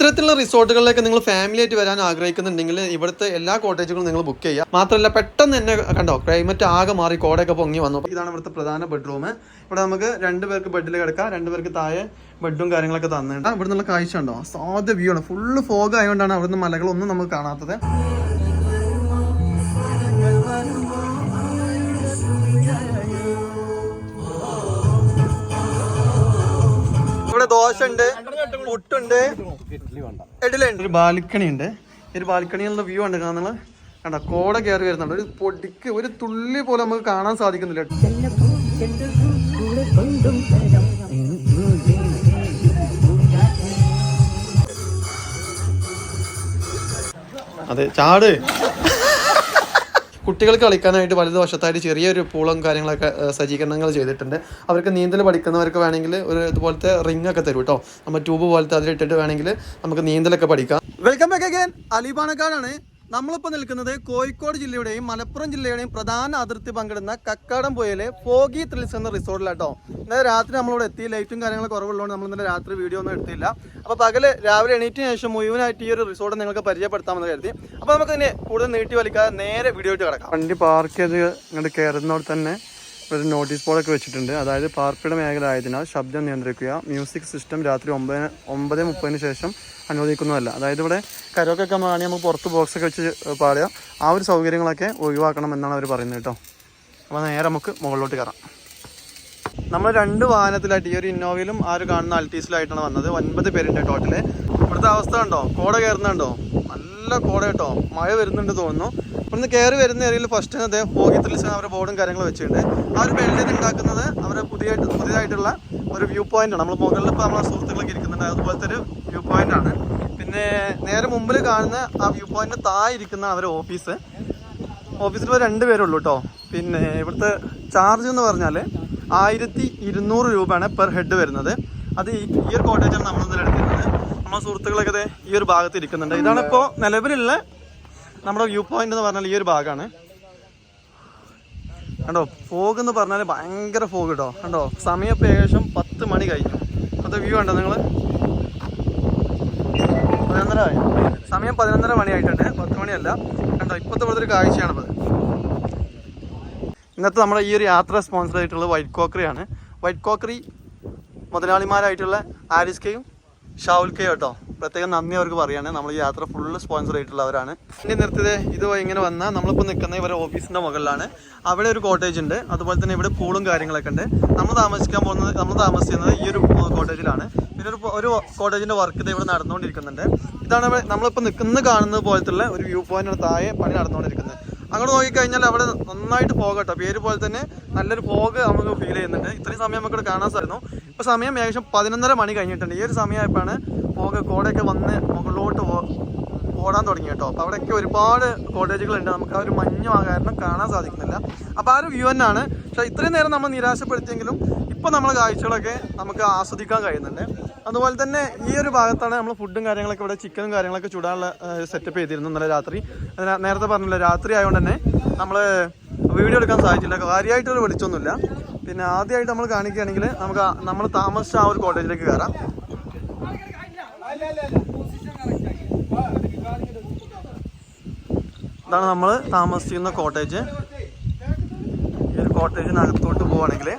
ഇത്തരത്തിലുള്ള റിസോർട്ടുകളിലേക്ക് നിങ്ങൾ ഫാമിലി ആയിട്ട് വരാൻ ആഗ്രഹിക്കുന്നുണ്ടെങ്കിൽ ഇവിടുത്തെ എല്ലാ കോട്ടേജുകളും നിങ്ങൾ ബുക്ക് ചെയ്യുക. മാത്രമല്ല പെട്ടെന്ന് തന്നെ കണ്ടോ ക്ലൈമറ്റ് ആകെ മാറി കോടയൊക്കെ പൊങ്ങി വന്നു. ഇതാണ് ഇവിടുത്തെ പ്രധാന ബെഡ്റൂം ഇവിടെ നമുക്ക് രണ്ട് പേർക്ക് ബെഡിൽ കിടക്കാം രണ്ട് പേർക്ക് താഴെ ബെഡും കാര്യങ്ങളൊക്കെ തന്നിട്ടുണ്ട്. ഇവിടെ നിന്നുള്ള കാഴ്ച ഉണ്ടോ സാധ്യ വ്യൂ ആണ്. ഫുള്ള് ഫോഗ് ആയതുകൊണ്ടാണ് അവിടുന്ന് മലകളൊന്നും നമുക്ക് കാണാത്തത്. ഇവിടെ ദോശ ഉണ്ട് പുട്ടുണ്ട് ഇഡലുണ്ട് ഒരു ബാൽക്കണി ഉണ്ട് ഒരു ബാൽക്കണിയിലുള്ള വ്യൂ ഉണ്ട് കാണുന്നത്. കണ്ട കോട കയറി വരുന്നുണ്ട്. ഒരു പൊടിക്ക് ഒരു തുള്ളി പോലെ നമുക്ക് കാണാൻ സാധിക്കുന്നില്ല. അതെ ചാട്. കുട്ടികൾക്ക് കളിക്കാനായിട്ട് വലതുവശത്തായിട്ട് ചെറിയൊരു പൂളും കാര്യങ്ങളൊക്കെ സജ്ജീകരണങ്ങൾ ചെയ്തിട്ടുണ്ട്. അവർക്ക് നീന്തൽ പഠിക്കുന്നവർക്ക് വേണമെങ്കിൽ ഒരു ഇതുപോലത്തെ റിംഗ് ഒക്കെ തരും കേട്ടോ നമ്മൾ ട്യൂബ് പോലത്തെ അതിലിട്ടിട്ട് വേണമെങ്കിൽ നമുക്ക് നീന്തലൊക്കെ പഠിക്കാം. വെൽക്കം ബാക്ക് അഗൈൻ അലിബാണക്കാടാണ് നമ്മളിപ്പോൾ നിൽക്കുന്നത് കോഴിക്കോട് ജില്ലയുടെയും മലപ്പുറം ജില്ലയുടെയും പ്രധാന അതിർത്തി പങ്കിടുന്ന കക്കാടം പോയലെ ഫോഗി ത്രിൽസ് എന്ന റിസോർട്ടിലാട്ടോ. ഇന്നലെ രാത്രി നമ്മളിവിടെ എത്തി ലൈറ്റും കാര്യങ്ങളും കുറവുള്ളതുകൊണ്ട് നമ്മൾ ഇന്നലെ രാത്രി വീഡിയോ ഒന്നും എടുത്തില്ല. അപ്പോൾ പകൽ രാവിലെ എണീറ്റിന് ശേഷം മുഴുവനായിട്ട് ഈ ഒരു റിസോർട്ട് നിങ്ങൾക്ക് പരിചയപ്പെടുത്താമെന്ന് കരുതി. അപ്പോൾ നമുക്ക് ഇതിനെ കൂടുതൽ നീട്ടി വലിക്കാതെ നേരെ വീഡിയോ ആയിട്ട് കിടക്കാം. വണ്ടി പാർക്ക് ചെയ്ത് ഇങ്ങോട്ട് കയറുന്നവിടെ തന്നെ ഒരു നോട്ടീസ് ബോർഡൊക്കെ വെച്ചിട്ടുണ്ട്. അതായത് പാർപ്പിട മേഖല ആയതിനാൽ ശബ്ദം നിയന്ത്രിക്കുക. മ്യൂസിക് സിസ്റ്റം രാത്രി ഒമ്പത് ഒമ്പത് മുപ്പതിന് ശേഷം അനുവദിക്കുന്നതല്ല. അതായത് ഇവിടെ കരോക്കൊക്കെ ആണെങ്കിൽ നമുക്ക് പുറത്ത് ബോക്സൊക്കെ വെച്ച് പാടുക. ആ ഒരു സൗകര്യങ്ങളൊക്കെ ഒഴിവാക്കണം എന്നാണ് അവർ പറയുന്നത് കേട്ടോ. അപ്പോൾ നേരെ നമുക്ക് മുകളിലോട്ട് കയറാം. നമ്മൾ രണ്ട് വാഹനത്തിലായിട്ട് ഈ ഒരു ഇന്നോവയിലും ആ ഒരു കാണുന്ന അൾട്ടീസിലായിട്ടാണ് വന്നത്. ഒൻപത് പേരുണ്ട് ടോട്ടൽ ഇവിടുത്തെ അവസ്ഥ ഉണ്ടോ കോട കയറുന്നുണ്ടോ? നല്ല കോട കേട്ടോ. മഴ വരുന്നുണ്ട് തോന്നുന്നു. ഇവിടുന്ന് കയറി വരുന്ന ഏരിയയിൽ ഫസ്റ്റ് തന്നെ ഹോഗി ത്രിൽസ് അവരുടെ ബോർഡും കാര്യങ്ങളും വെച്ചിട്ടുണ്ട്. ആ ഒരു ബിൽഡിംഗ് ഉണ്ടാക്കുന്നത്. അവരുടെ പുതിയ പുതിയതായിട്ടുള്ള ഒരു വ്യൂ പോയിന്റ് ആണ്. നമ്മൾ മുകളിൽ ഇപ്പോൾ നമ്മളെ സുഹൃത്തുക്കളൊക്കെ ഇരിക്കുന്നുണ്ട്. അതുപോലത്തെ ഒരു വ്യൂ പോയിന്റ് ആണ്. പിന്നെ നേരെ മുമ്പിൽ കാണുന്ന ആ വ്യൂ പോയിന്റിന് താഴെ ഇരിക്കുന്ന അവരുടെ ഓഫീസ് ഓഫീസിൽ ഇപ്പോൾ രണ്ട് പേരുള്ളൂ കേട്ടോ. പിന്നെ ഇവിടുത്തെ ചാർജ് എന്ന് പറഞ്ഞാൽ ആയിരത്തി ഇരുന്നൂറ് രൂപയാണ് പെർ ഹെഡ് വരുന്നത്. അത് ഈ ഇയർ കോട്ടേജാണ് നമ്മൾ ഇന്നലെ എടുക്കുന്നത്. നമ്മളെ സുഹൃത്തുക്കളൊക്കെ ഈ ഒരു ഭാഗത്ത് ഇരിക്കുന്നുണ്ട്. ഇതാണ് ഇപ്പോൾ നിലവിലുള്ള നമ്മുടെ വ്യൂ പോയിന്റ് എന്ന് പറഞ്ഞാൽ ഈ ഒരു ഭാഗമാണ്. കണ്ടോ? ഫോഗ് എന്ന് പറഞ്ഞാൽ ഭയങ്കര ഫോഗ് കേട്ടോ. കണ്ടോ? സമയം ഇപ്പോൾ ഏകദേശം പത്ത് മണി കഴിഞ്ഞു. അത് വ്യൂ കണ്ടോ നിങ്ങൾ പതിനൊന്നര സമയം പതിനൊന്നര മണിയായിട്ടുണ്ട് പത്ത് മണിയല്ല കണ്ടോ? ഇപ്പോഴത്തെ പോലത്തെ ഒരു കാഴ്ചയാണത് ഇന്നത്തെ നമ്മുടെ ഈ ഒരു യാത്ര സ്പോൺസർ ആയിട്ടുള്ളത് വൈറ്റ് കോക്കറിയാണ്. വൈറ്റ് കോക്കറി മുതലാളിമാരായിട്ടുള്ള ആരിസ് കെയും ഷാവുൽ കെ കേട്ടോ. പ്രത്യേകം നന്ദി അവർക്ക് പറയാണ്. നമ്മൾ യാത്ര ഫുള്ള് സ്പോൺസർ ആയിട്ടുള്ളവരാണ്. ഇനി നിർത്തിയത് ഇത് ഇങ്ങനെ വന്നാൽ നമ്മളിപ്പോൾ നിൽക്കുന്ന ഇവരെ ഓഫീസിന്റെ മുകളിലാണ്. അവിടെ ഒരു കോട്ടേജ് ഉണ്ട്. അതുപോലെ തന്നെ ഇവിടെ പൂളും കാര്യങ്ങളൊക്കെ ഉണ്ട്. നമ്മൾ താമസിക്കാൻ പോകുന്നത് നമ്മൾ താമസിക്കുന്നത് ഈ ഒരു കോട്ടേജിലാണ് പിന്നെ ഒരു ഒരു കോട്ടേജിന്റെ വർക്ക് ഇവിടെ നടന്നുകൊണ്ടിരിക്കുന്നുണ്ട്. ഇതാണ് നമ്മളിപ്പോൾ നിൽക്കുന്ന കാണുന്നത് പോലത്തുള്ള ഒരു വ്യൂ പോയിന്റ് താഴെ പണി നടന്നുകൊണ്ടിരിക്കുന്നത്. അങ്ങോട്ട് നോക്കിക്കഴിഞ്ഞാൽ അവിടെ നന്നായിട്ട് ഫോഗ് കേട്ടോ. പേര് പോലെ തന്നെ നല്ലൊരു ഫോഗ് നമുക്ക് ഫീൽ ചെയ്യുന്നുണ്ട്. ഇത്രയും സമയം നമുക്ക് ഇവിടെ കാണാൻ സാധിക്കുന്നു. ഇപ്പോൾ സമയം ഏകദേശം പതിനൊന്നര മണി കഴിഞ്ഞിട്ടുണ്ട്. ഈ ഒരു സമയമായപ്പോഴാണ് ഫോഗ് കോടയൊക്കെ വന്ന് മുകളിലോട്ട് ഓടാൻ തുടങ്ങി കേട്ടോ. അപ്പോൾ അവിടെയൊക്കെ ഒരുപാട് കോട്ടേജുകളുണ്ട്. നമുക്ക് ആ ഒരു മഞ്ഞ കാരണം കാണാൻ സാധിക്കുന്നില്ല. അപ്പോൾ ആ ഒരു വ്യൂ തന്നെയാണ്. പക്ഷേ ഇത്രയും നേരം നമ്മൾ നിരാശപ്പെടുത്തിയെങ്കിലും ഇപ്പോൾ നമ്മളെ കാഴ്ചകളൊക്കെ നമുക്ക് ആസ്വദിക്കാൻ കഴിയുന്നുണ്ട്. അതുപോലെ തന്നെ ഈ ഒരു ഭാഗത്താണ് നമ്മൾ ഫുഡും കാര്യങ്ങളൊക്കെ ഇവിടെ ചിക്കനും കാര്യങ്ങളൊക്കെ ചൂടാനുള്ള സെറ്റപ്പ് ചെയ്തിരുന്നു ഇന്നലെ രാത്രി. നേരത്തെ പറഞ്ഞില്ല രാത്രി ആയതുകൊണ്ട് തന്നെ നമ്മൾ വീഡിയോ എടുക്കാൻ സാധിച്ചില്ല. കാര്യമായിട്ടൊരു വെളിച്ചൊന്നുമില്ല. പിന്നെ ആദ്യമായിട്ട് നമ്മൾ കാണിക്കുകയാണെങ്കിൽ നമുക്ക് നമ്മൾ താമസിച്ച ആ ഒരു കോട്ടേജിലേക്ക് കയറാം ഇതാണ് നമ്മൾ താമസിക്കുന്ന കോട്ടേജ്. ഈ ഒരു കോട്ടേജിനകത്തോട്ട് പോവുകയാണെങ്കിൽ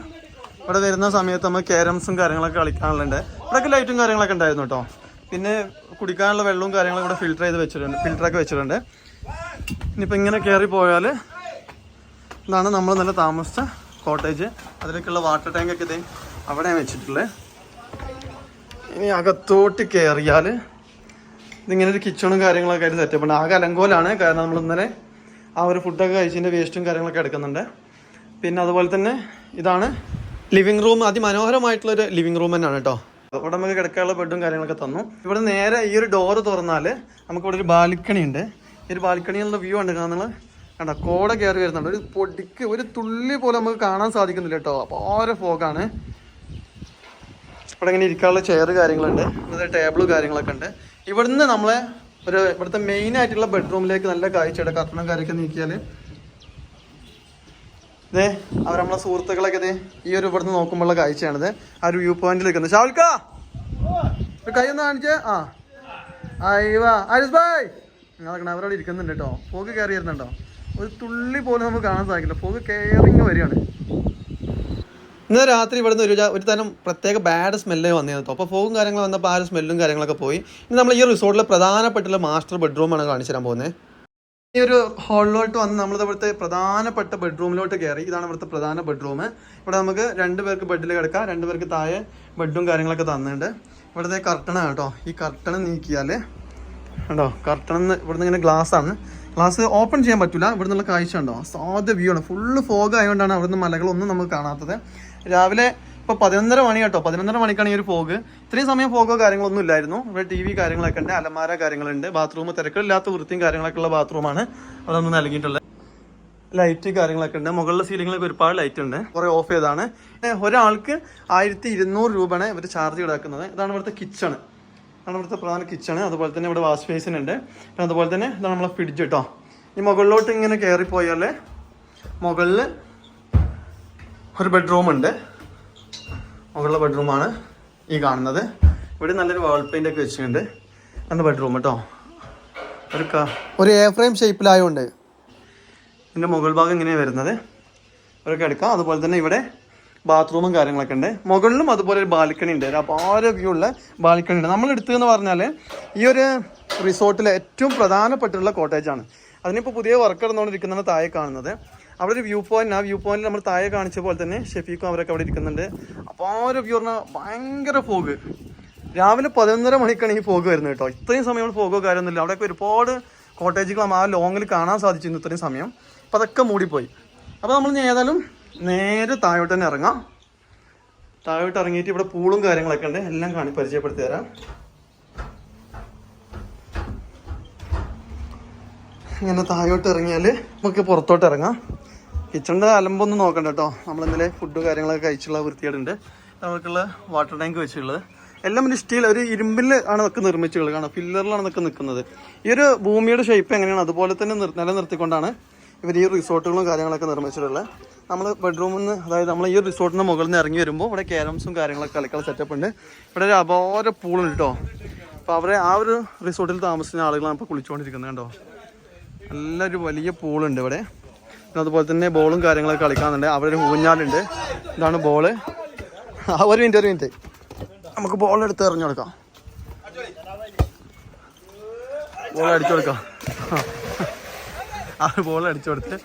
ഇവിടെ വരുന്ന സമയത്ത് നമ്മൾ ക്യാരംസും കാര്യങ്ങളൊക്കെ കളിക്കാനുള്ളുണ്ട് ഇവിടെയൊക്കെ ലൈറ്റും കാര്യങ്ങളൊക്കെ ഉണ്ടായിരുന്നു കേട്ടോ പിന്നെ കുടിക്കാനുള്ള വെള്ളവും കാര്യങ്ങളും ഇവിടെ ഫിൽറ്റർ ചെയ്ത് വെച്ചിട്ടുണ്ട് ഫിൽറ്ററൊക്കെ വെച്ചിട്ടുണ്ട്. ഇനിയിപ്പോൾ ഇങ്ങനെ കയറി പോയാൽ ഇതാണ് നമ്മൾ നല്ല താമസിച്ച കോട്ടേജ് അതിലേക്കുള്ള വാട്ടർ ടാങ്കൊക്കെ ഇതേ അവിടെ വെച്ചിട്ടുള്ളത് ഇനി അകത്തോട്ട് കയറിയാൽ ഇതിങ്ങനെ ഒരു കിച്ചണും കാര്യങ്ങളൊക്കെ ആയിട്ട് സെറ്റപ്പ് ഉണ്ട്. ആകെ അലങ്കോലാണ് കാരണം നമ്മൾ ഇന്നലെ ആ ഒരു ഫുഡൊക്കെ കഴിച്ചതിന്റെ വേസ്റ്റും കാര്യങ്ങളൊക്കെ എടുക്കുന്നുണ്ട്. പിന്നെ അതുപോലെ തന്നെ ഇതാണ് ലിവിങ് റൂം അതിമനോഹരമായിട്ടുള്ളൊരു ലിവിങ് റൂം തന്നെയാണ് കേട്ടോ ഇവിടെ നമുക്ക് കിടക്കാനുള്ള ബെഡും കാര്യങ്ങളൊക്കെ തന്നു. ഇവിടെ നേരെ ഈ ഒരു ഡോറ് തുറന്നാൽ നമുക്ക് ഇവിടെ ഒരു ബാൽക്കണി ഉണ്ട്. ഈ ഒരു ബാൽക്കണിയിലുള്ള വ്യൂ ഉണ്ട് കാണുന്നത് കണ്ട കോട കയറി വരുന്നുണ്ട്. ഒരു പൊടിക്ക് ഒരു തുള്ളി പോലെ നമുക്ക് കാണാൻ സാധിക്കുന്നില്ല കേട്ടോ. അപ്പോൾ ഓരോ ഫോഗാണ് ഇവിടെ ഇങ്ങനെ ഇരിക്കാനുള്ള ചെയർ കാര്യങ്ങളുണ്ട്. ഇവിടെ ടേബിൾ കാര്യങ്ങളൊക്കെ ഉണ്ട്. ഇവിടുന്ന് നമ്മളെ ഒരു ഇവിടുത്തെ മെയിൻ ആയിട്ടുള്ള ബെഡ്റൂമിലേക്ക് നല്ല കാഴ്ചയുടെ കത്തണം കാര്യമൊക്കെ നീക്കിയാൽ ഇതേ അവർ നമ്മളെ സുഹൃത്തുക്കളൊക്കെ ഇതേ ഈ ഒരു ഇവിടുന്ന് നോക്കുമ്പോഴുള്ള കാഴ്ചയാണിത്. ആ ഒരു വ്യൂ പോയിന്റിൽ നിൽക്കുന്നത് ഷാവൽക്ക! കൈ ഒന്ന് കാണിച്ചേ? ആ. അയ്യവാ ആരിസ് ബായ് നിങ്ങളൊക്കെ അവരവിടെ ഇരിക്കുന്നുണ്ട് കേട്ടോ. പോക്ക് കയറി വരുന്നുണ്ടോ? ഒരു തുള്ളി പോലും നമുക്ക് കാണാൻ സാധിക്കില്ല. പോക്ക് കയറിങ് വരികയാണ്. ഇന്ന് രാത്രി ഇവിടുന്ന് ഒരു ഒരു തരം പ്രത്യേക ബാഡ് സ്മെല്ല് വന്നിരുന്നു അപ്പോൾ ഫോഗും കാര്യങ്ങളും വന്നപ്പോൾ ആ ഒരു സ്മെല്ലും കാര്യങ്ങളൊക്കെ പോയി. ഇനി നമ്മൾ ഈ റിസോർട്ടിലെ പ്രധാനപ്പെട്ടുള്ള മാസ്റ്റർ ബെഡ്റൂമാണ് കാണിച്ചു തരാൻ പോകുന്നത്. ഈ ഒരു ഹാളിലോട്ട് വന്ന് നമ്മൾ ഇവിടുത്തെ പ്രധാനപ്പെട്ട ബെഡ്റൂമിലോട്ട് കയറി. ഇതാണ് ഇവിടുത്തെ പ്രധാന ബെഡ്റൂം. ഇവിടെ നമുക്ക് രണ്ട് പേർക്ക് ബെഡിൽ കിടക്കാം. രണ്ട് പേർക്ക് താഴെ ബെഡും കാര്യങ്ങളൊക്കെ തന്നിട്ടുണ്ട്. ഇവിടുത്തെ കർട്ടണാണ് കേട്ടോ. ഈ കർട്ടൺ നീക്കിയാൽ കേട്ടോ കർട്ടൺ ഇവിടുന്ന് ഇങ്ങനെ ഗ്ലാസ് ആണ്. ഗ്ലാസ് ഓപ്പൺ ചെയ്യാൻ പറ്റില്ല ഇവിടെ നിന്നുള്ള കാഴ്ച ഉണ്ടോ സാധ്യ വ്യൂ ആണ്. ഫുള്ള് ഫോഗ് ആയതുകൊണ്ടാണ് അവിടുന്ന് മലകളൊന്നും നമുക്ക് കാണാത്തത്. രാവിലെ ഇപ്പോൾ പതിനൊന്നര മണി കേട്ടോ. പതിനൊന്നര മണിക്കാണ് ഈ ഒരു ഫോഗ് ഇത്രയും സമയം ഫോഗോ കാര്യങ്ങളൊന്നും ഇല്ലായിരുന്നു. ഇവിടെ ടി വി കാര്യങ്ങളൊക്കെ ഉണ്ട് അലമാര കാര്യങ്ങളുണ്ട് ബാത്റൂം തിരക്കില്ലാത്ത വൃത്തിയും കാര്യങ്ങളൊക്കെ ഉള്ള ബാത്റൂമാണ് അതൊന്നും നൽകിയിട്ടുള്ളത്. ലൈറ്റ് കാര്യങ്ങളൊക്കെ ഉണ്ട്. മുകളിലെ സീലിങ്ങിലൊക്കെ ഒരുപാട് ലൈറ്റ് ഉണ്ട്. കുറേ ഓഫ് ചെയ്താണ് ഒരാൾക്ക് ആയിരത്തി ഇരുന്നൂറ് രൂപയാണ് ഇവർ ചാർജ് ഈടാക്കുന്നത്. ഇതാണ് ഇവിടുത്തെ കിച്ചൺ ഇതാണ് ഇവിടുത്തെ പ്രധാന കിച്ചൺ അതുപോലെ തന്നെ ഇവിടെ വാഷ് ബേസിൻ ഉണ്ട്. പിന്നെ അതുപോലെ തന്നെ ഇതാണ് നമ്മളെ ഫ്രിഡ്ജ് കേട്ടോ ഈ മുകളിലോട്ട് ഇങ്ങനെ കയറിപ്പോയാൽ മുകളിൽ ഒരു ബെഡ്റൂം ഉണ്ട്. മുകളിലെ ബെഡ്റൂമാണ് ഈ കാണുന്നത്. ഇവിടെ നല്ലൊരു വാൾ പെയിന്റ് ഒക്കെ വെച്ചിട്ടുണ്ട്. രണ്ട് ബെഡ്റൂം കേട്ടോ ഒരു ഒരു എ ഫ്രെയിം ഷേപ്പിലായതുകൊണ്ട് ഇതിന്റെ മുകൾ ഭാഗം ഇങ്ങനെയാണ് വരുന്നത്. ഒരു കിടക്ക അതുപോലെ തന്നെ ഇവിടെ ബാത്റൂമും കാര്യങ്ങളൊക്കെ ഉണ്ട്. മുകളിലും അതുപോലെ ഒരു ബാൽക്കണി ഉണ്ട്. അപ്പോൾ വ്യൂ ഉള്ള ബാൽക്കണി ഉണ്ട്. നമ്മൾ എടുത്തതെന്ന് പറഞ്ഞാൽ ഈ ഒരു റിസോർട്ടിലെ ഏറ്റവും പ്രധാനപ്പെട്ടുള്ള കോട്ടേജാണ് അതിനിപ്പോൾ പുതിയ വർക്ക് നടന്നുകൊണ്ടിരിക്കുന്നതാണ് താഴെ കാണുന്നത്. അവിടെ ഒരു വ്യൂ പോയിന്റ് ആ വ്യൂ പോയിന്റ് നമ്മൾ താഴെ കാണിച്ച പോലെ തന്നെ ഷെഫീഖും അവരൊക്കെ അവിടെ ഇരിക്കുന്നുണ്ട്. അപ്പോൾ ആ ഒരു വ്യൂ പറഞ്ഞാൽ ഭയങ്കര ഫോഗ് രാവിലെ പതിനൊന്നര മണിക്കാണ് ഈ ഫോഗ് വരുന്നത് കേട്ടോ. ഇത്രയും സമയം നമ്മൾ ഫോഗോ കാര്യമൊന്നുമില്ല. അവിടെയൊക്കെ ഒരുപാട് കോട്ടേജുകളും ആ ലോങ്ങിൽ കാണാൻ സാധിച്ചിരുന്നു ഇത്രയും സമയം. അപ്പം അതൊക്കെ മൂടിപ്പോയി. അപ്പോൾ നമ്മൾ ഏതായാലും നേരെ താഴോട്ട് തന്നെ ഇറങ്ങാം. താഴോട്ട് ഇറങ്ങിയിട്ട് ഇവിടെ പൂളും കാര്യങ്ങളൊക്കെ ഉണ്ട്. എല്ലാം കാണി പരിചയപ്പെടുത്തി തരാം. ഇങ്ങനെ താഴോട്ട് ഇറങ്ങിയാൽ നമുക്ക് പുറത്തോട്ട് ഇറങ്ങാം. കിച്ചണിന്റെ അലമ്പൊന്നും നോക്കണ്ട കേട്ടോ. നമ്മൾ ഇന്നലെ ഫുഡ് കാര്യങ്ങളൊക്കെ കഴിച്ചുള്ള വൃത്തികേടുണ്ട്. നമുക്കുള്ള വാട്ടർ ടാങ്ക് വെച്ചുള്ളത്. എല്ലാം ഒരു സ്റ്റീൽ ഒരു ഇരുമ്പിൽ ആണ് ഇതൊക്കെ നിർമ്മിച്ചുള്ളത്. കാണാം? പില്ലറിലാണ് ഇതൊക്കെ നിൽക്കുന്നത് ഈ ഒരു ഭൂമിയുടെ ഷേപ്പ് എങ്ങനെയാണ്? അതുപോലെ തന്നെ നിർ- നിലനിർത്തിക്കൊണ്ടാണ് ഇവർ ഈ റിസോർട്ടുകളും കാര്യങ്ങളൊക്കെ നിർമ്മിച്ചിട്ടുള്ളത്. നമ്മൾ ബെഡ്റൂമിൽ നിന്ന് അതായത് നമ്മൾ ഈ റിസോർട്ടിന്റെ മുകളിൽ നിന്ന് ഇറങ്ങി വരുമ്പോൾ ഇവിടെ ക്യാരംസും കാര്യങ്ങളൊക്കെ കളിക്കുന്ന സെറ്റപ്പ് ഉണ്ട്. ഇവിടെ ഒരു അപാര പൂളുണ്ട് കേട്ടോ. അപ്പോൾ അവരെ ആ ഒരു റിസോർട്ടിൽ താമസിക്കുന്ന ആളുകളാണ് ഇപ്പോൾ കുളിച്ചുകൊണ്ടിരിക്കുന്നത് കേട്ടോ നല്ലൊരു വലിയ പൂളുണ്ട് ഇവിടെ. പിന്നെ അതുപോലെ തന്നെ ബോളും കാര്യങ്ങളൊക്കെ കളിക്കാനുണ്ട്. അവിടെ ഒരു ഊഞ്ഞാലുണ്ട്. ഇതാണ് ബോൾ ആ ഒരു മിനിറ്റ് ഒരു മിനിറ്റ് നമുക്ക് ബോൾ എടുത്ത് എറിഞ്ഞു കൊടുക്കാം. ബോൾ അടിച്ചു കൊടുക്കാം. ആ ബോൾ അടിച്ചു കൊടുത്ത്.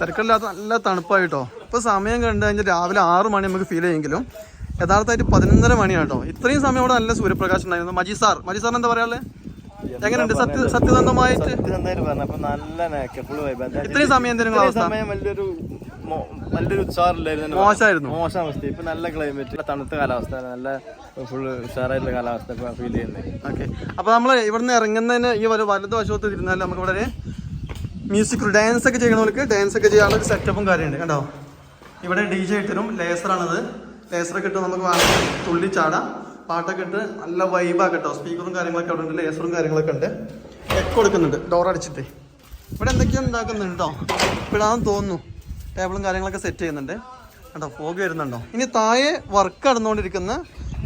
തിരക്കില്ലാത്ത നല്ല തണുപ്പായിട്ടോ. ഇപ്പോൾ സമയം കണ്ടു കഴിഞ്ഞാൽ രാവിലെ ആറ് മണി നമുക്ക് ഫീൽ ചെയ്യെങ്കിലും യഥാർത്ഥമായിട്ട് പതിനൊന്നര മണിയാണ് കേട്ടോ ഇത്രയും സമയം അവിടെ നല്ല സൂര്യപ്രകാശം ഉണ്ടായിരുന്നു. മജി സാർ മജി സാർ എന്താ പറയാ എങ്ങനെയുണ്ട് സത്യ സത്യസന്ധമായിട്ട്? ഇത്രയും സമയം സമയം വലിയൊരു ഉത്സാഹമില്ലായിരുന്നു മോശമായിരുന്നു. മോശം അവസ്ഥ. ഇപ്പൊ നല്ല ക്ലൈമറ്റ് തണുത്ത കാലാവസ്ഥ നല്ല ഫുൾ ഉഷാറായിട്ടുള്ള കാലാവസ്ഥ ഫീൽ ചെയ്യുന്നത് ഓക്കെ അപ്പൊ നമ്മൾ ഇവിടുന്ന് ഇറങ്ങുന്നതിന് ഈ ഒരു വലത് വശത്ത് ഇരുന്നാൽ നമുക്ക് ഇവിടെ മ്യൂസിക് ഡാൻസ് ഒക്കെ ചെയ്യണവർക്ക് ഡാൻസ് ഒക്കെ ചെയ്യാനുള്ള ഒരു സെറ്റപ്പും കാര്യമുണ്ട്. കണ്ടോ? ഇവിടെ ഡി ജെ ഇട്ടരും ലേസറാണത് ലേസറൊക്കെ ഇട്ട് നമുക്ക് വേണമെങ്കിൽ തുള്ളി ചാടാം പാട്ടൊക്കെ ഇട്ട് നല്ല വൈബാണ് കേട്ടോ. സ്പീക്കറും കാര്യങ്ങളൊക്കെ അവിടെ ഉണ്ട്. ലേസറും കാര്യങ്ങളൊക്കെ ഉണ്ട്. എക്ക് കൊടുക്കുന്നുണ്ട് ഡോർ അടിച്ചിട്ട്. ഇവിടെ എന്തൊക്കെയോ ഉണ്ടാക്കുന്നുണ്ട് കേട്ടോ. ഇപ്പോഴാന്ന് തോന്നുന്നു. ടേബിളും കാര്യങ്ങളൊക്കെ സെറ്റ് ചെയ്യുന്നുണ്ട്. കേട്ടോ ഫോഗ് വരുന്നുണ്ടോ? ഇനി താഴെ വർക്ക് നടന്നുകൊണ്ടിരിക്കുന്ന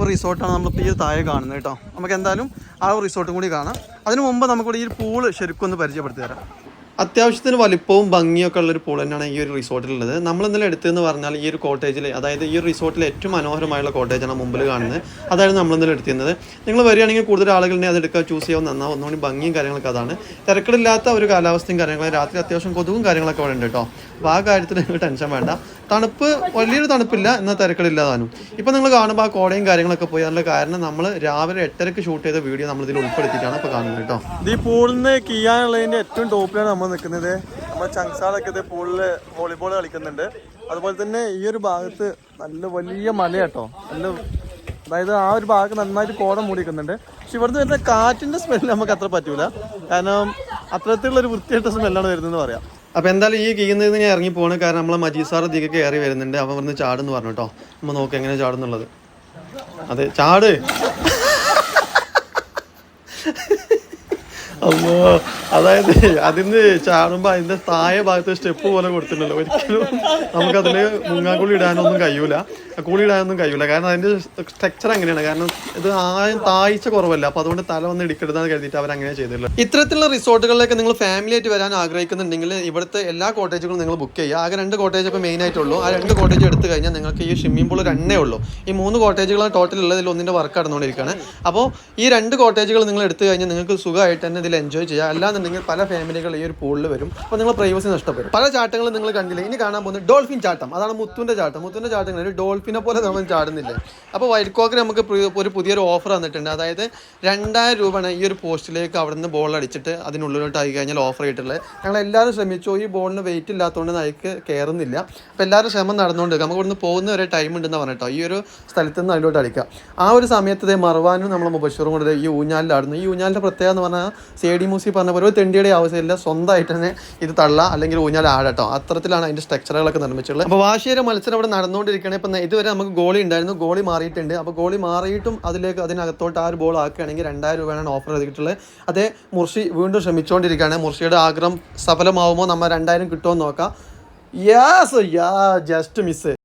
ഒരു റിസോർട്ടാണ് നമ്മളിപ്പോൾ ഈ താഴെ കാണുന്നത് കേട്ടോ. നമുക്ക് എന്തായാലും ആ റിസോർട്ടും കൂടി കാണാം. അതിനു മുമ്പ് നമുക്കിവിടെ ഈ പൂൾ ശരിക്കും ഒന്ന് പരിചയപ്പെടുത്തി തരാം. അത്യാവശ്യത്തിന് വലിപ്പവും ഭംഗിയൊക്കെ ഉള്ള ഒരു പൂൾ തന്നെയാണ് ഈ ഒരു റിസോർട്ടിലുള്ളത് നമ്മൾ ഇന്നലെ എടുത്തതെന്ന് പറഞ്ഞാൽ ഈ ഒരു കോട്ടേജിൽ അതായത് ഈ ഒരു റിസോർട്ടിലെ ഏറ്റവും മനോഹരമായുള്ള കോട്ടേജാണ് മുമ്പിൽ കാണുന്നത്. അതായത് നമ്മൾ ഇന്നലെ എടുത്തിരുന്നത്. നിങ്ങൾ വരികയാണെങ്കിൽ കൂടുതൽ ആളുകളുടെ അത് എടുക്കുക ചൂസ് ചെയ്യാൻ നന്നാവും. ഒന്നുകൂടി ഭംഗിയും കാര്യങ്ങളൊക്കെ അതാണ്. തിരക്കിടില്ലാത്ത ഒരു കാലാവസ്ഥയും കാര്യങ്ങളും രാത്രി അത്യാവശ്യം കൊതുകും കാര്യങ്ങളൊക്കെ അവിടെ ഉണ്ട് കേട്ടോ. അപ്പോൾ ആ കാര്യത്തിൽ നിങ്ങൾ ടെൻഷൻ വേണ്ട. തണുപ്പ് വലിയൊരു തണുപ്പില്ല എന്നാൽ തിരക്കളില്ല താനും ഇപ്പം നിങ്ങൾ കാണുമ്പോൾ ആ കോടയും കാര്യങ്ങളൊക്കെ പോയി. അതിന്റെ കാരണം നമ്മൾ രാവിലെ എട്ടരക്ക് ഷൂട്ട് ചെയ്ത വീഡിയോ നമ്മൾ ഇതിൽ ഉൾപ്പെടുത്തിയിട്ടാണ് ഇപ്പോൾ കാണുന്നത് കേട്ടോ. ഈ പൂളിൽ നിന്ന് കീയാനുള്ളതിന്റെ ഏറ്റവും ടോപ്പിലാണ് നമ്മൾ നിൽക്കുന്നത്. നമ്മൾ ചങ്സാളൊക്കെ ഇത് പൂളിൽ വോളിബോൾ കളിക്കുന്നുണ്ട്. അതുപോലെ തന്നെ ഈ ഒരു ഭാഗത്ത് നല്ല വലിയ മലയാട്ടോ നല്ല അതായത് ആ ഒരു ഭാഗത്ത് നന്നായിട്ട് കോടം മൂടിക്കുന്നുണ്ട്. പക്ഷെ ഇവിടുന്ന് വരുന്ന കാറ്റിന്റെ സ്മെല്ല് നമുക്ക് അത്ര പറ്റൂല. കാരണം അത്തരത്തിലുള്ള ഒരു വൃത്തിയായിട്ട സ്മെല്ലാണ് വരുന്നതെന്ന് പറയാം. അപ്പൊ എന്തായാലും ഈ കീയുന്നതിന് ഞാൻ ഇറങ്ങി പോണ്. കാരണം നമ്മളെ മജീദ് സാർ ഇതിക്ക് കയറി വരുന്നുണ്ട്. അവൻ വന്ന് ചാടുന്ന് പറഞ്ഞു കേട്ടോ നമ്മൾ നോക്ക് എങ്ങനെ ചാടുന്നുള്ളത്. അതെ ചാട്. അമ്മോ അതായത് അതിന് ചാടുമ്പോ അതിന്റെ താഴെ ഭാഗത്ത് സ്റ്റെപ്പ് പോലെ കൊടുത്തിട്ടുണ്ടല്ലോ. ഒരിക്കലും നമുക്ക് നമുക്കതിൽ മുങ്ങാക്കുളി ഇടാനൊന്നും കഴിയൂല. കുളി ഇടാനൊന്നും കഴിയൂല. കാരണം അതിന്റെ സ്ട്രക്ചർ അങ്ങനെയാണ്. കാരണം ഇത് ആയം താഴ്ച കുറവല്ല. അപ്പൊ അതുകൊണ്ട് തല വന്ന് ഇടിക്കരുതെന്ന് കരുതിയിട്ട് അവർ അങ്ങനെ ചെയ്തിട്ടുള്ളത് ഇത്തരത്തിലുള്ള റിസോർട്ടുകളിലേക്ക് നിങ്ങൾ ഫാമിലി ആയിട്ട് വരാൻ ആഗ്രഹിക്കുന്നുണ്ടെങ്കിൽ ഇവിടുത്തെ എല്ലാ കോട്ടേജുകളും നിങ്ങൾ ബുക്ക് ചെയ്യുക. ആകെ രണ്ട് കോട്ടേജ് ഇപ്പോൾ മെയിൻ ആയിട്ടുള്ളൂ. ആ രണ്ട് കോട്ടേജ് എടുത്തു കഴിഞ്ഞാൽ നിങ്ങൾക്ക് ഈ സ്വിമ്മിംഗ് പൂൾ രണ്ടേ ഉള്ളൂ. ഈ മൂന്ന് കോട്ടേജുകളാണ് ടോട്ടൽ ഉള്ളതിൽ ഒന്നിന്റെ വർക്ക് നടന്നുകൊണ്ടിരിക്കുകയാണ്. അപ്പോൾ ഈ രണ്ട് കോട്ടേജുകൾ നിങ്ങൾ എടുത്തു കഴിഞ്ഞാൽ നിങ്ങൾക്ക് സുഖമായിട്ട് തന്നെ ഇതിൽ എൻജോയ് ചെയ്യുക. അല്ലാന്നുണ്ടെങ്കിൽ പല ഫാമിലികൾ ഈ ഒരു പൂളിൽ വരും. അപ്പോൾ നിങ്ങൾ പ്രൈവസി നഷ്ടപ്പെടും. പല ചാട്ടങ്ങളും നിങ്ങൾ കണ്ടില്ല? ഇനി കാണാൻ പോകുന്നത് ഡോൾഫിൻ ചാട്ടം. അതാണ് മുത്തുന്റെ ചാട്ടം. മുത്തുന്റെ ചാട്ടങ്ങൾ ഒരു ഡോൾഫിനെ പോലെ നമ്മൾ ചാടുന്നില്ല? അപ്പോൾ വൈറ്റ് കോക്കിന് നമുക്ക് ഒരു പുതിയൊരു ഓഫർ വന്നിട്ടുണ്ട്. അതായത് രണ്ടായിരം രൂപയാണ് ഈ ഒരു പോസ്റ്റിലേക്ക് അവിടെ നിന്ന് ബോൾ അടിച്ചിട്ട് അതിനുള്ളിലോട്ട് ആയി കഴിഞ്ഞാൽ ഓഫർ ആയിട്ടുള്ളത് ഞങ്ങൾ എല്ലാവരും ശ്രമിച്ചു. ഈ ബോളിന് വെയിറ്റ് ഇല്ലാത്തതുകൊണ്ട് നയിക്ക് കയറുന്നില്ല. അപ്പോൾ എല്ലാവരും ശ്രമം നടന്നുകൊണ്ട് നമുക്ക് ഇവിടുന്ന് പോകുന്ന ഒരു ടൈം ഉണ്ടെന്ന് പറഞ്ഞിട്ടോ ഈ ഒരു സ്ഥലത്ത് നിന്ന് അതിലോട്ട് അടിക്കുക. ആ ഒരു സമയത്ത് മറവാനും നമ്മൾ മുബഷറും കൂടെ ഈ ഊഞ്ഞാലിലാടുന്നു ഈ ഊഞ്ഞാലിന്റെ പ്രത്യേകത എന്ന് പറഞ്ഞാൽ സി ഡി മൂസി പറഞ്ഞ പോലെ ഒരു തെണ്ടിയുടെ ആവശ്യമില്ല. സ്വന്തമായിട്ട് തന്നെ ഇത് തള്ള അല്ലെങ്കിൽ ഊഞ്ഞാൽ ആടട്ടോ. അത്തരത്തിലാണ് അതിന്റെ സ്ട്രക്ചറുകളൊക്കെ നിർമ്മിച്ചിട്ടുള്ളത്. അപ്പോൾ വാശിയുടെ മത്സരം ഇവിടെ നടന്നുകൊണ്ടിരിക്കുകയാണ്. ഇപ്പം ഇതുവരെ നമുക്ക് ഗോളി ഉണ്ടായിരുന്നു. ഗോളി മാറിയിട്ടുണ്ട്. അപ്പോൾ ഗോളി മാറിയിട്ടും അതിലേക്ക് അതിനകത്തോട്ട് ആ ഒരു ബോൾ ആക്കുകയാണെങ്കിൽ രണ്ടായിരം രൂപയാണ് ഓഫർ ചെയ്തിട്ടുള്ളത്. അതേ മുർഷി വീണ്ടും ശ്രമിച്ചുകൊണ്ടിരിക്കുകയാണ്. മുർഷിയുടെ ആഗ്രഹം സഫലമാവുമോ? നമ്മൾ രണ്ടായിരം കിട്ടുമോ എന്ന് നോക്കാം. യാസ് യാ ജസ്റ്റ് മിസ്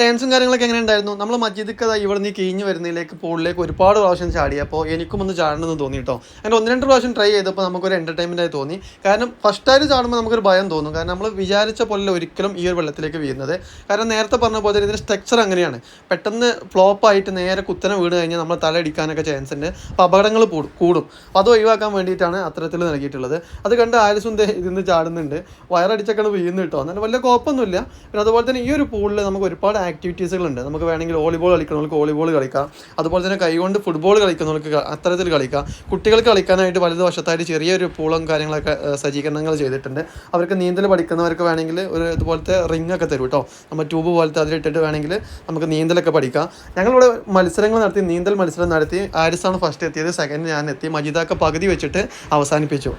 ഡാൻസും കാര്യങ്ങളൊക്കെ എങ്ങനെ ഉണ്ടായിരുന്നു? നമ്മൾ മജീദ് കഥ ഇവിടെ നിന്ന് കിഴിഞ്ഞ് വരുന്നതിലേക്ക് പോളിലേക്ക് ഒരുപാട് പ്രാവശ്യം ചാടിയപ്പോൾ എനിക്കും ഒന്ന് ചാടണമെന്ന് തോന്നി കേട്ടോ അങ്ങനെ ഒന്ന് രണ്ട് പ്രാവശ്യം ട്രൈ ചെയ്തപ്പോൾ നമുക്കൊരു എന്റർടൈൻമെന്റ് ആയി തോന്നി. കാരണം ഫസ്റ്റ് ആയിട്ട് ചാടുമ്പോൾ നമുക്കൊരു ഭയം തോന്നും. കാരണം നമ്മൾ വിചാരിച്ച പോലെ ഒരിക്കലും ഈ ഒരു വെള്ളത്തിലേക്ക് വീഴുന്നത്. കാരണം നേരത്തെ പറഞ്ഞ പോലെ ഇതിന്റെ സ്ട്രക്ചർ അങ്ങനെയാണ്. പെട്ടെന്ന് ഫ്ലോപ്പ് ആയിട്ട് നേരെ കുത്തനെ വീണ് കഴിഞ്ഞാൽ നമ്മൾ തല ഇടിക്കാനൊക്കെ ചാൻസ് ഉണ്ട്. അപ്പോൾ അപകടങ്ങൾ കൂടും അത് ഒഴിവാക്കാൻ വേണ്ടിയിട്ടാണ് അത്തരത്തിൽ നൽകിയിട്ടുള്ളത്. അത് കണ്ട് ആരിസും ഇതിന്ന് ചാടുന്നുണ്ട്. വയറടിച്ചൊക്കെ വീഴുന്നു കേട്ടോ എന്നാലും വലിയ കുഴപ്പമൊന്നുമില്ല. പിന്നെ അതുപോലെ തന്നെ ഈ ഒരു പൂളിൽ നമുക്ക് ഒരുപാട് ആക്ടിവിറ്റീസുകളുണ്ട് നമുക്ക് വേണമെങ്കിൽ വോളിബോൾ കളിക്കണവർക്ക് വോളിബോൾ കളിക്കാം. അതുപോലെ തന്നെ കൈകൊണ്ട് ഫുട്ബോൾ കളിക്കുന്നവർക്ക് അത്തരത്തിൽ കളിക്കാം. കുട്ടികൾക്ക് കളിക്കാനായിട്ട് വലതുവശത്തായിട്ട് ചെറിയൊരു പൂളും കാര്യങ്ങളൊക്കെ സജ്ജീകരണങ്ങൾ ചെയ്തിട്ടുണ്ട്. അവർക്ക് നീന്തൽ പഠിക്കുന്നവർക്ക് വേണമെങ്കിൽ ഒരു ഇതുപോലത്തെ റിംഗ് ഒക്കെ തരും കേട്ടോ നമ്മൾ ട്യൂബ് പോലത്തെ അതിലിട്ടിട്ട് വേണമെങ്കിൽ നമുക്ക് നീന്തലൊക്കെ പഠിക്കാം. ഞങ്ങളിവിടെ മത്സരങ്ങൾ നടത്തി നീന്തൽ മത്സരം നടത്തി ആരിസാണ് ഫസ്റ്റ് എത്തിയത് സെക്കൻഡ് ഞാൻ എത്തി മജിദാക്ക പകുതി വെച്ചിട്ട് അവസാനിപ്പിച്ചു.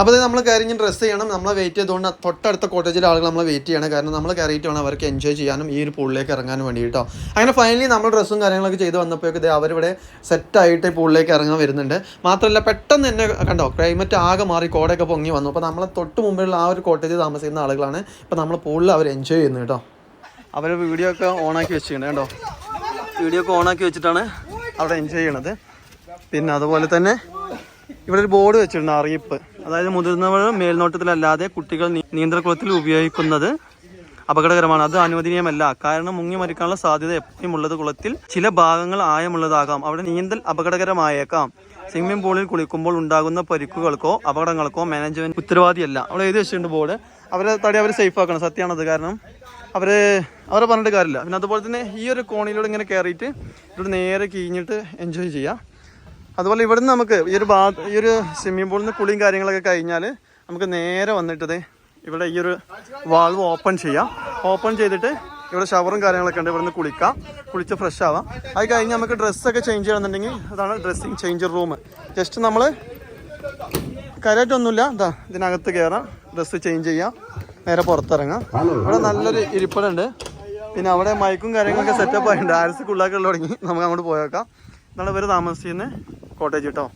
അപ്പോൾ നമ്മൾ കയറി ഡ്രസ്സ് ചെയ്യണം. നമ്മളെ വെയിറ്റ് ചെയ്തുകൊണ്ട് തൊട്ടടുത്ത കോട്ടേജിലെ ആളുകൾ നമ്മൾ വെയിറ്റ് ചെയ്യണം. കാരണം നമ്മൾ കയറിയിട്ട് വേണം അവർക്ക് എൻജോയ് ചെയ്യാനും ഈ ഒരു പൂളിലേക്ക് ഇറങ്ങാനും വേണ്ടിയിട്ടോ. അങ്ങനെ ഫൈനലി നമ്മൾ ഡ്രസ്സും കാര്യങ്ങളൊക്കെ ചെയ്ത് വന്നപ്പോഴൊക്കെ ഇത് അവരിവിടെ സെറ്റായിട്ട് പൂളിലേക്ക് ഇറങ്ങാൻ വരുന്നുണ്ട്. മാത്രമല്ല പെട്ടെന്ന് തന്നെ കണ്ടോ ക്ലൈമറ്റ് ആകെ മാറി കോടയൊക്കെ പൊങ്ങി വന്നു. അപ്പോൾ നമ്മളെ തൊട്ട് മുമ്പിലുള്ള ആ ഒരു കോട്ടേജ് താമസിക്കുന്ന ആളുകളാണ് ഇപ്പോൾ നമ്മൾ പൂളിൽ അവർ എൻജോയ് ചെയ്യുന്നത് കേട്ടോ. അവർ വീഡിയോ ഒക്കെ ഓണാക്കി വെച്ചിട്ടുണ്ട് കേട്ടോ വീഡിയോ ഒക്കെ ഓണാക്കി വെച്ചിട്ടാണ് അവിടെ എൻജോയ് ചെയ്യണത്. പിന്നെ അതുപോലെ തന്നെ ഇവിടെ ഒരു ബോർഡ് വെച്ചിട്ടുണ്ട് അറിയിപ്പ് അതായത് മുതിർന്നവർ മേൽനോട്ടത്തിലല്ലാതെ കുട്ടികൾ നീന്തൽക്കുളത്തിൽ ഉപയോഗിക്കുന്നത്. അപകടകരമാണ്. അത് അനുവദനീയമല്ല. കാരണം മുങ്ങി മരിക്കാനുള്ള സാധ്യത എപ്പോഴും ഉള്ളത് കുളത്തിൽ ചില ഭാഗങ്ങൾ ആയമുള്ളതാകാം അവിടെ നീന്തൽ അപകടകരമായേക്കാം. സ്വിമ്മിംഗ് പൂളിൽ കുളിക്കുമ്പോൾ ഉണ്ടാകുന്ന പരിക്കുകൾക്കോ അപകടങ്ങൾക്കോ മാനേജ്മെന്റ് ഉത്തരവാദിയല്ല. അവിടെ എഴുതി വെച്ചിട്ടുണ്ട് ബോർഡ് അവരെ തടി അവർ സേഫ് ആക്കണം. സത്യമാണത്. കാരണം അവർ അവരെ പറഞ്ഞിട്ട് കാര്യമില്ല. പിന്നെ അതുപോലെ തന്നെ ഈ ഒരു കോണിലൂടെ ഇങ്ങനെ കയറിയിട്ട് ഇവിടെ നേരെ കീഞ്ഞിട്ട് എൻജോയ് ചെയ്യാം. അതുപോലെ ഇവിടുന്ന് നമുക്ക് ഈ ഒരു ബാ ഈ ഒരു സ്വിമ്മിംഗ് പൂളിൽ നിന്ന് കുളിയും കാര്യങ്ങളൊക്കെ കഴിഞ്ഞാൽ നമുക്ക് നേരെ വന്നിട്ടത് ഇവിടെ ഈ ഒരു വാൾവ് ഓപ്പൺ ചെയ്യാം. ഓപ്പൺ ചെയ്തിട്ട് ഇവിടെ ഷവറും കാര്യങ്ങളൊക്കെ ഉണ്ട്. ഇവിടുന്ന് കുളിക്കാം. കുളിച്ച് ഫ്രഷ് ആവാം. അത് കഴിഞ്ഞ് നമുക്ക് ഡ്രസ്സൊക്കെ ചേഞ്ച് ചെയ്യണമെന്നുണ്ടെങ്കിൽ അതാണ് ഡ്രസ്സിങ് ചേഞ്ച് റൂം ജസ്റ്റ് നമ്മൾ കാര്യമായിട്ടൊന്നുമില്ല ഇതാ ഇതിനകത്ത് കയറാം ഡ്രസ്സ് ചേഞ്ച് ചെയ്യാം. നേരെ പുറത്തിറങ്ങാം. ഇവിടെ നല്ലൊരു ഇരിപ്പിടുണ്ട്. പിന്നെ അവിടെ മൈക്കും കാര്യങ്ങളൊക്കെ സെറ്റപ്പ് ആയിട്ടുണ്ട്. ആർസ് കുള്ളാക്കി തുടങ്ങി നമുക്ക് അങ്ങോട്ട് പോയേക്കാം. എന്നാണ് ഇവർ താമസിക്കുന്ന കോട്ടേജ് കേട്ടോ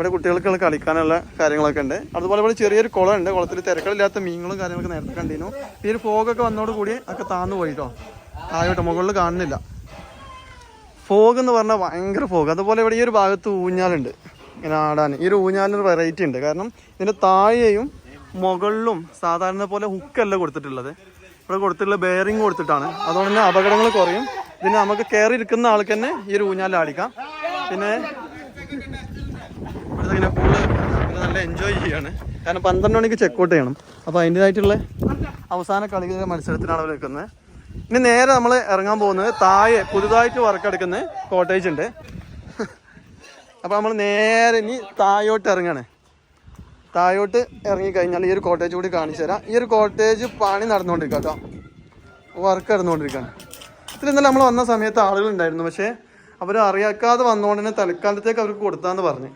ഇവിടെ കുട്ടികൾക്ക് കളിക്കാനുള്ള കാര്യങ്ങളൊക്കെ ഉണ്ട്. അതുപോലെ ഇവിടെ ചെറിയൊരു കുളം ഉണ്ട് കുളത്തിൽ തിരക്കളില്ലാത്ത മീനുകളും കാര്യങ്ങളൊക്കെ നേരത്തെ കണ്ടിരുന്നു. ഈ ഒരു ഫോഗൊക്കെ വന്നോട് കൂടി ഒക്കെ താന്നു പോയിട്ടോ ആയോട്ടോ മുകളിൽ കാണുന്നില്ല. ഫോഗ് എന്ന് പറഞ്ഞാൽ ഭയങ്കര ഫോഗ്. അതുപോലെ ഇവിടെ ഈ ഒരു ഭാഗത്ത് ഊഞ്ഞാലുണ്ട്. ഇങ്ങനെ ആടാൻ. ഈ ഒരു ഊഞ്ഞാലിന് വെറൈറ്റി ഉണ്ട്. കാരണം ഇതിന്റെ താഴെയും മുകളിലും സാധാരണ പോലെ ഹുക്കല്ല കൊടുത്തിട്ടുള്ളത്. ഇവിടെ കൊടുത്തിട്ടുള്ള ബെയറിങ് കൊടുത്തിട്ടാണ്. അതുകൊണ്ട് തന്നെ അപകടങ്ങൾ കുറയും. ഇതിന് നമുക്ക് കയറി ഇരിക്കുന്ന ആൾക്ക് തന്നെ ഈ ഒരു ഊഞ്ഞാലിൽ ആടിക്കാം. പിന്നെ ഇവിടെ ഇങ്ങനെ കൂടുതൽ നല്ല എൻജോയ് ചെയ്യാണ്. കാരണം പന്ത്രണ്ട് മണിക്ക് ചെക്കൗട്ട് ചെയ്യണം. അപ്പോൾ അതിന്റെതായിട്ടുള്ള അവസാന കളികളുടെ മത്സരത്തിനാണ് അവർ നിൽക്കുന്നത്. ഇനി നേരെ നമ്മൾ ഇറങ്ങാൻ പോകുന്നത് താഴെ പുതുതായിട്ട് വർക്ക് എടുക്കുന്ന കോട്ടേജ് ഉണ്ട്. അപ്പോൾ നമ്മൾ നേരെ ഇനി താഴോട്ട് ഇറങ്ങാണ്. താഴോട്ട് ഇറങ്ങി കഴിഞ്ഞാൽ ഈ ഒരു കോട്ടേജ് കൂടി കാണിച്ചു തരാം. ഈ ഒരു കോട്ടേജ് പണി നടന്നുകൊണ്ടിരിക്കുക കേട്ടോ വർക്ക് നടന്നുകൊണ്ടിരിക്കുകയാണ് ഇത്ര ഇന്നലെ നമ്മൾ വന്ന സമയത്ത് ആളുകളുണ്ടായിരുന്നു പക്ഷേ അവർ അറിയാക്കാതെ വന്നുകൊണ്ട് തന്നെ തൽക്കാലത്തേക്ക് അവർക്ക് കൊടുത്താന്ന് പറഞ്ഞു.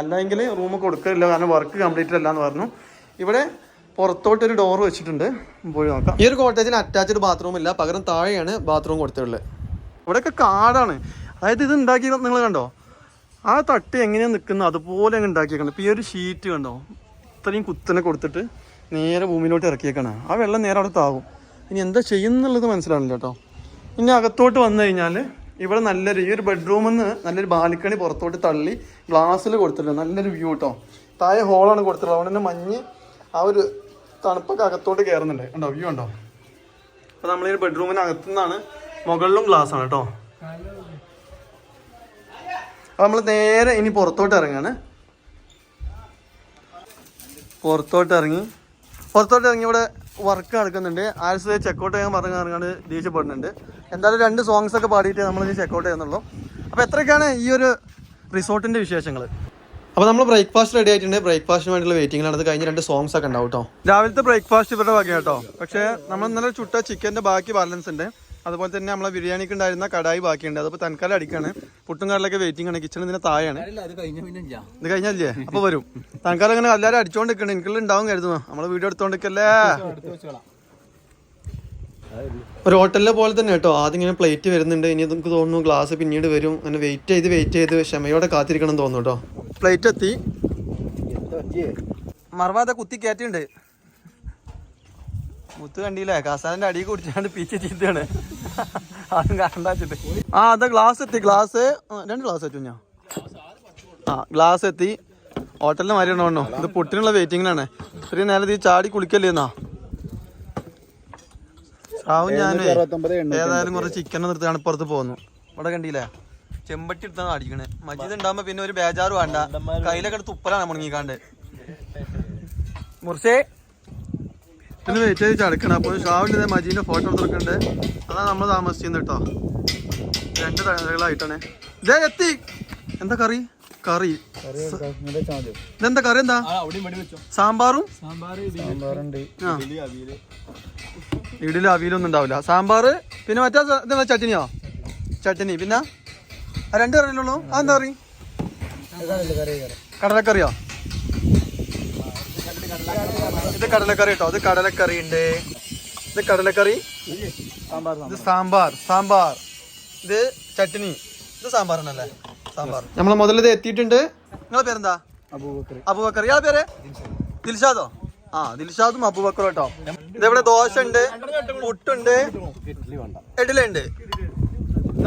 അല്ലെങ്കിൽ റൂം കൊടുക്കില്ല കാരണം വർക്ക് കംപ്ലീറ്റ് അല്ല എന്ന് പറഞ്ഞു. ഇവിടെ പുറത്തോട്ട് ഒരു ഡോർ വെച്ചിട്ടുണ്ട്. പോയി നോക്കാം. ഈ ഒരു കോട്ടേജിന് അറ്റാച്ച്ഡ് ബാത്റൂം ഇല്ല. പകരം താഴെയാണ് ബാത്റൂം കൊടുത്തിട്ടുള്ളത്. ഇവിടെയൊക്കെ കാടാണ്. അതായത് ഇത് ഉണ്ടാക്കി നിങ്ങൾ കണ്ടോ? ആ തട്ട് എങ്ങനെയാണ് നിൽക്കുന്നത്? അതുപോലെ അങ്ങ് ഉണ്ടാക്കിയേക്കണം ഇപ്പോൾ ഈ ഒരു ഷീറ്റ് കണ്ടോ? ഇത്രയും കുത്തനെ കൊടുത്തിട്ട് നേരെ ഭൂമിയിലോട്ട് ഇറക്കിയേക്കണം. ആ വെള്ളം നേരെ അവിടെ താവും. ഇനി എന്താ ചെയ്യുന്നുള്ളത് മനസ്സിലാവില്ല കേട്ടോ. ഇനി അകത്തോട്ട് വന്നു കഴിഞ്ഞാൽ ഇവിടെ നല്ലൊരു ഈ ഒരു ബെഡ്റൂമിൽ നിന്ന് നല്ലൊരു ബാൽക്കണി പുറത്തോട്ട് തള്ളി ഗ്ലാസ്സിൽ കൊടുത്തിട്ടുണ്ട്. നല്ലൊരു വ്യൂ കേട്ടോ താഴെ ഹോളാണ് കൊടുത്തിട്ടുള്ളത്. അതുകൊണ്ട് തന്നെ മഞ്ഞ് ആ ഒരു തണുപ്പൊക്കെ അകത്തോട്ട് കയറുന്നുണ്ട് ഉണ്ടോ വ്യൂ ഉണ്ടോ അപ്പോൾ നമ്മൾ ഈ ബെഡ്റൂമിന് അകത്തു നിന്നാണ് മുകളിലും ഗ്ലാസ് ആണ് കേട്ടോ അപ്പോൾ നമ്മൾ നേരെ ഇനി പുറത്തോട്ട് ഇറങ്ങാണ്. പുറത്തോട്ട് ഇറങ്ങി പുറത്തോട്ട് ഇറങ്ങി ഇവിടെ വർക്ക് നടക്കുന്നുണ്ട്. ആഴ്ച ചെക്കൗട്ട് ചെയ്യാൻ പറഞ്ഞു കാരണം ദേഷ്യപ്പെടുന്നുണ്ട്. എന്തായാലും രണ്ട് സോങ്സ് ഒക്കെ പാടിയിട്ട് നമ്മൾ ഇനി ചെക്കൗട്ട് ചെയ്യുന്നുള്ളൂ. അപ്പോൾ എത്രയൊക്കെയാണ് ഈ ഒരു റിസോർട്ടിന്റെ വിശേഷങ്ങൾ അപ്പോൾ നമ്മൾ ബ്രേക്ക്ഫാസ്റ്റ് റെഡി ആയിട്ടുണ്ട്. ബ്രേക്ക്ഫാസ്റ്റിന് വേണ്ടിയുള്ള വെയിറ്റിംഗിലാണ് അത് കഴിഞ്ഞ് രണ്ട് സോങ്സ് ഒക്കെ ഉണ്ടാവും കേട്ടോ രാവിലത്തെ ബ്രേക്ക്ഫാസ്റ്റ് ഇവരുടെ വക കേട്ടോ പക്ഷേ നമ്മൾ ഇന്നലെ ചുട്ട ചിക്കന്റെ ബാക്കി ബാലൻസ് ഉണ്ട്. അതുപോലെ തന്നെ നമ്മളെ ബിരിയാണിക്ക് ഉണ്ടായിരുന്ന കടായി ബാക്കിയുണ്ട്. അതിപ്പോൾ തൽക്കാലം അടിക്കാണ്. പുട്ടും കടലൊക്കെ വെയിറ്റിംഗ് ആണ്. കിച്ചൺ ഇതിന് താഴെയാണ്. ഇത് കഴിഞ്ഞല്ലേ? അപ്പൊ വരും. തൽക്കാലം അങ്ങനെ എല്ലാവരും അടിച്ചോണ്ട് നിൽക്കണം എനിക്കുള്ള ഉണ്ടാവും കരുതുന്നു. നമ്മൾ വീഡിയോ എടുത്തോണ്ടിരിക്കല്ലേ? ഒരു ഹോട്ടലിലെ പോലെ തന്നെ കേട്ടോ. ആദ്യം ഇങ്ങനെ പ്ലേറ്റ് വരുന്നുണ്ട്. ഇനി നമുക്ക് തോന്നുന്നു ഗ്ലാസ് പിന്നീട് വരും. അങ്ങനെ വെയിറ്റ് ചെയ്ത് വെയിറ്റ് ചെയ്ത് ക്ഷമയോടെ കാത്തിരിക്കണം എന്ന് തോന്നുന്നു കേട്ടോ. പ്ലേറ്റ് എത്തി. മറവാതെ കുത്തി കയറ്റിണ്ട് മുത്ത് കണ്ടില്ലേ? കസാലിന്റെ അടിയിൽ കുടിച്ചാണ്ട് പീച്ച് ചീത്തയാണ്. അതും കണ്ടാച്ചിട്ട് ആ അതാ ഗ്ലാസ് എത്തി. ഗ്ലാസ് രണ്ട് ഗ്ലാസ് വെച്ചു ഞാൻ ആ ഗ്ലാസ് എത്തി. ഹോട്ടലിന് മാറി ഉണ്ടോ ഇത് പുട്ടിനുള്ള വെയിറ്റിങ്ങിലാണ് ഇത്രയും നേരം ഈ ചാടി കുളിക്കല്ലേ എന്നാ സാവും ഞാനും ഏതായാലും കുറച്ച് ചിക്കൻ നിർത്തിയാണ് പുറത്ത് പോകുന്നു ഇവിടെ കണ്ടില്ലേ? ചെമ്പട്ടി എടുത്താണ് അടിക്കണേ. മജീദ് ഉണ്ടാകുമ്പോ പിന്നെ ഒരു ബേജാറ് വേണ്ട. കയ്യിലൊക്കെ എടുത്ത് തുപ്പലാണ് മുണങ്ങിക്കാണ്ട്. മുറിച്ചേ പിന്നെ വെയിറ്റ് ചെയ്ത് ചടക്കണം. അപ്പോൾ ഷാവിന്റെ ഇതേ മജീന്റെ ഫോട്ടോ എടുത്തിട്ടുണ്ട് അതാണ് നമ്മൾ താമസിക്കുന്നത് കേട്ടോ. രണ്ട് തലകളായിട്ടാണ്. ഇതേ എത്തി. എന്താ കറി? കറി. ഇതെന്താ കറി? എന്താ? അവിടെയും മടി വെച്ചോ. സാമ്പാറും? സാമ്പാർ ആ. അവിയൽ. ഇഡലി അവിയലൊന്നും ഉണ്ടാവില്ല. സാമ്പാർ പിന്നെ മറ്റേ ചട്ടിനിയോ ഇതെന്താ ചട്നി. പിന്നെ? ആ രണ്ട് കറിയിലുള്ളൂ അതെന്താ എന്താ കറി? കടലക്കറിയോ? ഇത് കടലക്കറി കേട്ടോ ഇത് കടലക്കറി ഉണ്ട് ഇത് കടലക്കറി? സാമ്പാർ ഇത് സാമ്പാർ സാമ്പാർ. ഇത് ചട്നി. ഇത് സാമ്പാറാണല്ലേ സാമ്പാർ. നമ്മളെ മുതലത് എത്തിയിട്ടുണ്ട്. നിങ്ങളെ പേരെന്താ? അബൂബക്കർ. ആ ഇയാളെ പേര്? ദിൽഷാദോ? ആ ദിൽഷാദും അബൂബക്കറും കേട്ടോ ഇതെവിടെ ദോശ ഉണ്ട് പുട്ടുണ്ട് ഇഡ്ഡലി ഉണ്ട് ഇഡലുണ്ട്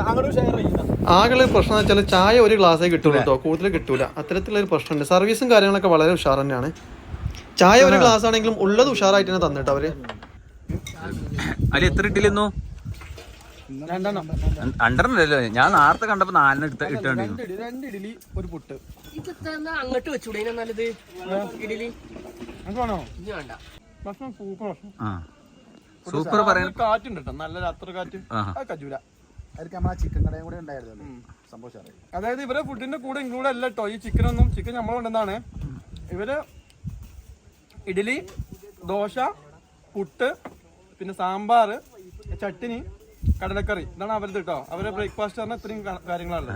അങ്ങോട്ട് ഷെയർ ചെയ്യുന്ന ആകെ പ്രശ്നം വെച്ചാൽ ചായ ഒരു ഗ്ലാസ്സേ കിട്ടുള്ളൂ കേട്ടോ കൂടുതൽ കിട്ടൂല. അത്തരത്തിലുള്ള ഒരു പ്രശ്നമുണ്ട്. സർവീസും കാര്യങ്ങളൊക്കെ വളരെ ഉഷാർ തന്നെയാണ്. ചായ ഒരു ഗ്ലാസ് ആണെങ്കിലും ഉള്ളത് ഉഷാറായിട്ട് തന്നെ തന്നിട്ട് അവർ? അതിൽ എത്ര ഇട്ടില്ലെന്നു രണ്ടെണ്ണല്ലോ? ഞാൻ നേരത്തെ കണ്ടപ്പോ നാലിന് എടുത്ത് ഇട്ടുണ്ടായിരുന്നു രണ്ട് ഇഡലി ഒരു പുട്ട്. അങ്ങോട്ട് വെച്ചൂടെ? നല്ലത്? ഇഡലി സൂപ്പർ സൂപ്പർ പറയാൻ കാറ്റുണ്ട് കേട്ടോ നല്ല രാത്രി കാറ്റ്. കജൂര അതായത് ഇവരെ ഫുഡിന്റെ കൂടെ ഇൻക്ലൂഡ് അല്ല കേട്ടോ ഈ ചിക്കൻ ഒന്നും ചിക്കൻ നമ്മൾ കൊണ്ടുവന്നാണ് ഇവർ ഇഡലി ദോശ പുട്ട് പിന്നെ സാമ്പാർ ചട്ടിനി കടലക്കറി. ഇതാണ് അവരുടെ കേട്ടോ അവരെ ബ്രേക്ക്ഫാസ്റ്റ് പറഞ്ഞാൽ ഇത്രയും കാര്യങ്ങളാണ്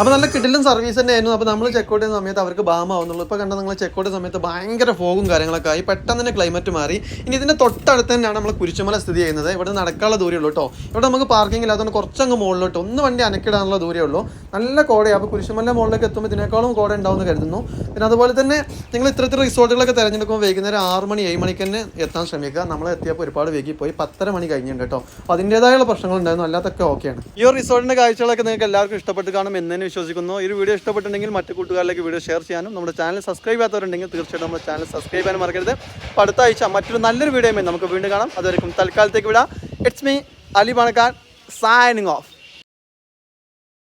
അപ്പോൾ നല്ല കിടിലൻ സർവീസ് തന്നെയായിരുന്നു. അപ്പോൾ നമ്മൾ ചെക്കൗട്ട് ചെയ്യുന്ന സമയത്ത് അവർക്ക് ബാമാവുന്നുള്ളൂ ഇപ്പോൾ കണ്ട നിങ്ങൾ ചെക്കൗട്ട് സമയത്ത് ഭയങ്കര ഫോഗും കാര്യങ്ങളൊക്കെ ആയി. പെട്ടെന്ന് തന്നെ ക്ലൈമറ്റ് മാറി. ഇനി ഇതിന്റെ തൊട്ടടുത്ത് തന്നെയാണ് നമ്മൾ കുരിശുമല സ്ഥിതി ചെയ്യുന്നത്. ഇവിടെ നടക്കാനുള്ള ദൂരമേ ഉള്ളൂ കേട്ടോ ഇവിടെ നമുക്ക് പാർക്കിംഗ് ഇല്ലാത്തതുകൊണ്ട് കുറച്ചങ്ങ് മുകളിലോട്ട് ഒന്ന് വണ്ടി അനക്കിടാനുള്ള ദൂരമേ ഉള്ളൂ. നല്ല കോടയാണ് അപ്പോൾ കുരിശുമല മുകളിലേക്ക് എത്തുമ്പോൾ ഇതിനേക്കാളും കോട ഉണ്ടാവുമെന്ന് കരുതുന്നു. പിന്നെ അതുപോലെ തന്നെ നിങ്ങൾ ഇത്തരത്തിൽ റിസോർട്ടുകളൊക്കെ തിരഞ്ഞെടുക്കുമ്പോൾ വൈകുന്നേരം ആറ് മണി ഏഴ് മണിക്ക് തന്നെ എത്താൻ ശ്രമിക്കുക. നമ്മൾ എത്തിയപ്പോൾ ഒരുപാട് വൈകി പോയി. പത്തര മണി കഴിഞ്ഞിട്ടുണ്ട് കേട്ടോ അപ്പോൾ അതിന്റേതായുള്ള പ്രശ്നങ്ങളുണ്ടായിരുന്നു. അല്ലാത്തൊക്കെ ഓക്കെയാണ് ഈ ഒരു റിസോർട്ടിന്റെ കാഴ്ചകളൊക്കെ നിങ്ങൾക്ക് എല്ലാവർക്കും ഇഷ്ടപ്പെട്ട് കാണും. എന്ന് വിശ്വസിക്കുന്നു. ഈ വീഡിയോ ഇഷ്ടപ്പെട്ടുണ്ടെങ്കിൽ മറ്റു കൂട്ടുകാരിലേക്ക് വീഡിയോ ഷെയർ ചെയ്യാനും നമ്മുടെ ചാനൽ സബ്സ്ക്രൈബ് ചെയ്യാത്തവരുണ്ടെങ്കിൽ തീർച്ചയായിട്ടും നമ്മുടെ ചാനൽ സബ്സ്ക്രൈബ് ചെയ്യാനും മറക്കരുത്. അപ്പോൾ അടുത്ത ആഴ്ച മറ്റൊരു നല്ലൊരു വീഡിയോ നമുക്ക് വീണ്ടും കാണാം. അതുവരെയും തൽക്കാലത്തേക്ക് വിടാം. It's me Ali പണക്കാർ signing of